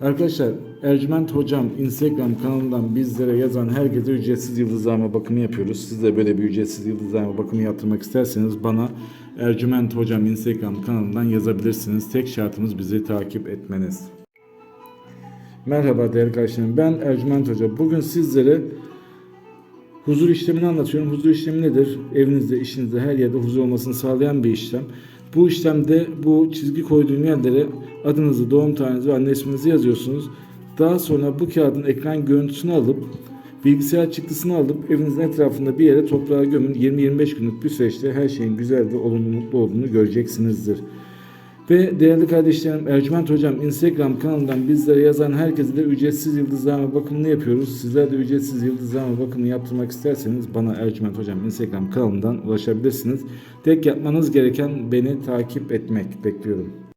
Arkadaşlar Ercüment Hocam Instagram kanalından bizlere yazan herkese ücretsiz yıldızlama bakımı yapıyoruz. Siz de böyle bir ücretsiz yıldızlama bakımı yaptırmak isterseniz bana Ercüment Hocam Instagram kanalından yazabilirsiniz. Tek şartımız bizi takip etmeniz. Merhaba değerli kardeşlerim ben Ercüment Hoca. Bugün sizlere huzur işlemini anlatıyorum. Huzur işlemi nedir? Evinizde, işinizde, her yerde huzur olmasını sağlayan bir işlem. Bu işlemde bu çizgi koyduğum yerlere adınızı, doğum tarihinizi ve anne isminizi yazıyorsunuz. Daha sonra bu kağıdın ekran görüntüsünü alıp bilgisayar çıktısını alıp evinizin etrafında bir yere toprağa gömün. 20-25 günlük bir süreçte her şeyin güzel ve olumlu mutlu olduğunu göreceksinizdir. Ve değerli kardeşlerim Ercüment Hocam Instagram kanalından bizlere yazan herkese de ücretsiz yıldızlama bakımını yapıyoruz. Sizler de ücretsiz yıldızlama bakımını yaptırmak isterseniz bana Ercüment Hocam Instagram kanalından ulaşabilirsiniz. Tek yapmanız gereken beni takip etmek. Bekliyorum.